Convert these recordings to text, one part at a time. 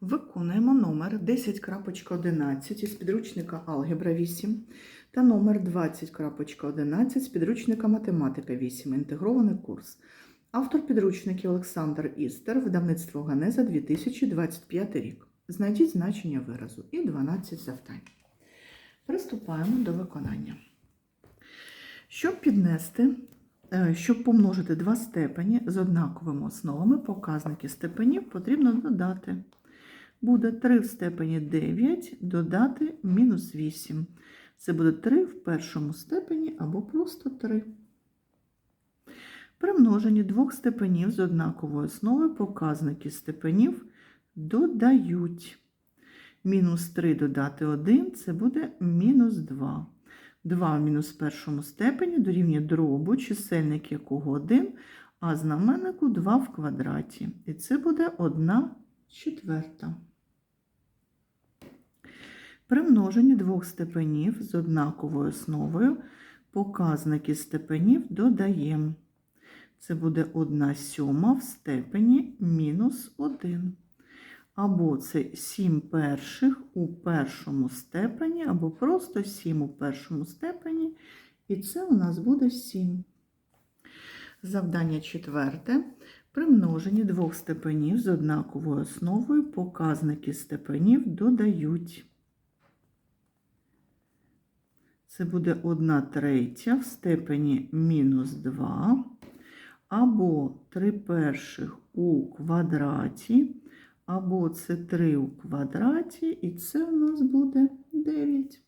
Виконуємо номер 10.11 із підручника Алгебра 8 та номер 20.11 з підручника Математика 8. Інтегрований курс. Автор підручників Олександр Істер, видавництво Ганеза 2025 рік. Знайдіть значення виразу і 12 завдань. Приступаємо до виконання. Щоб піднести, е, щоб помножити два степені з однаковими основами, показники степенів потрібно додати. Буде 3 в степені 9 додати мінус 8. Це буде 3 в першому степені або просто 3. При множенні двох степенів з однакової основи показники степенів додають. Мінус 3 додати 1 це буде мінус 2. 2 в мінус першому степені дорівнює дробу, чисельник якого 1, а знаменнику 2 в квадраті. І це буде 1 четверта. При множенні двох степенів з однаковою основою показники степенів додаємо. Це буде 1 сьома в степені мінус 1. Або це 7 перших у першому степені, або просто 7 у першому степені. І це у нас буде 7. Завдання четверте. При множенні двох степенів з однаковою основою показники степенів додають. Це буде 1 третя в степені мінус 2, або 3 перших у квадраті, або це 3 у квадраті, і це у нас буде 9.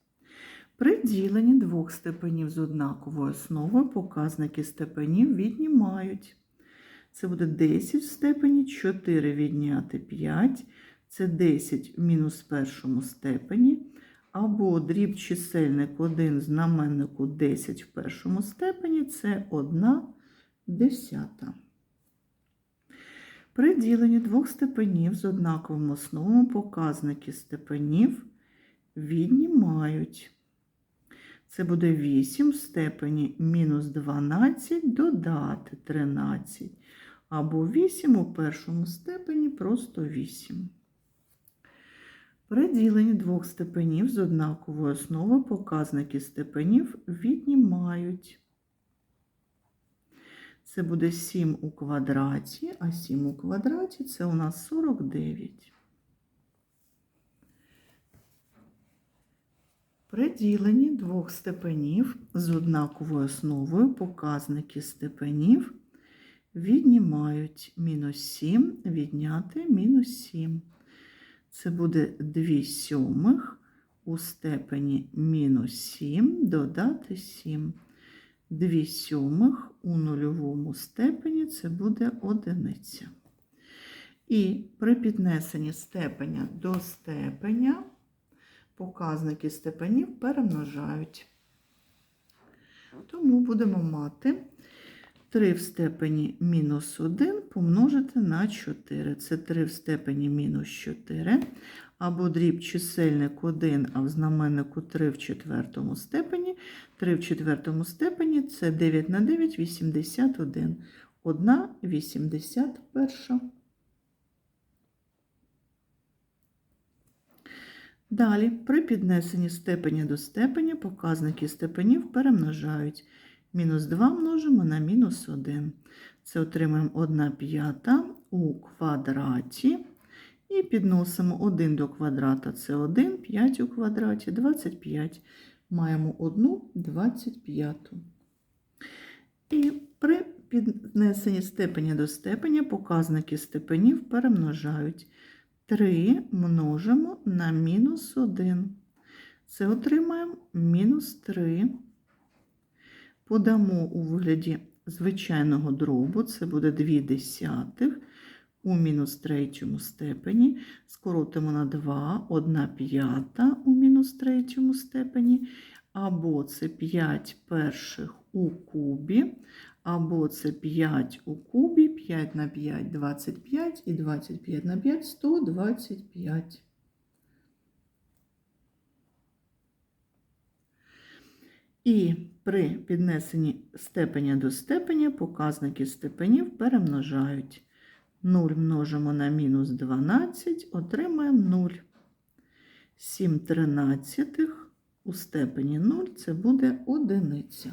При діленні двох степенів з однаковою основою показники степенів віднімають. Це буде 10 в степені 4 відняти 5, це 10 в мінус першому степені, або дріб чисельник 1 знаменнику 10 в першому степені це 1 десята. При діленні двох степенів з однаковим основами показники степенів віднімають. Це буде 8 в степені мінус 12 додати 13, або 8 у першому степені просто 8. При діленні двох степенів з однакової основи показники степенів віднімають. Це буде 7 у квадраті, а 7 у квадраті це у нас 49. При діленні двох степенів з однаковою основою показники степенів віднімають мінус 7 відняти мінус 7. Це буде 2 сьомих у степені мінус 7 додати 7. 2 сьомих у нульовому степені це буде одиниця. І при піднесенні степеня до степеня показники степенів перемножають. Тому будемо мати 3 в степені мінус 1 помножити на 4. Це 3 в степені мінус 4, або дріб чисельник 1, а в знаменнику 3 в четвертому степені. 3 в четвертому степені це 9 на 9 – 81. 1 81. Далі, при піднесенні степеня до степеня показники степенів перемножають. Мінус 2 множимо на мінус 1. Це отримаємо 1 п'ята у квадраті. І підносимо 1 до квадрата це 1, 5 у квадраті, 25. Маємо 1 25. І при піднесенні степеня до степеня показники степенів перемножають. 3 множимо на мінус 1. Це отримаємо мінус 3. Подамо у вигляді звичайного дробу, це буде 2 десятих у мінус третьому степені. Скоротимо на 2, 1 п'ята у мінус третьому степені, або це 5 перших у кубі, або це 5 у кубі, 5 на 5 – 25, і 25 на 5 – 125. І при піднесенні степеня до степеня показники степенів перемножають. 0 множимо на мінус 12, отримаємо 0. 7 тринадцятих у степені 0 це буде одиниця.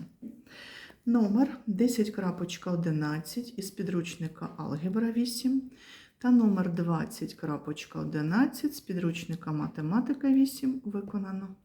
Номер 10.11 із підручника Алгебра 8 та номер 20.11 з підручника Математика 8 виконано.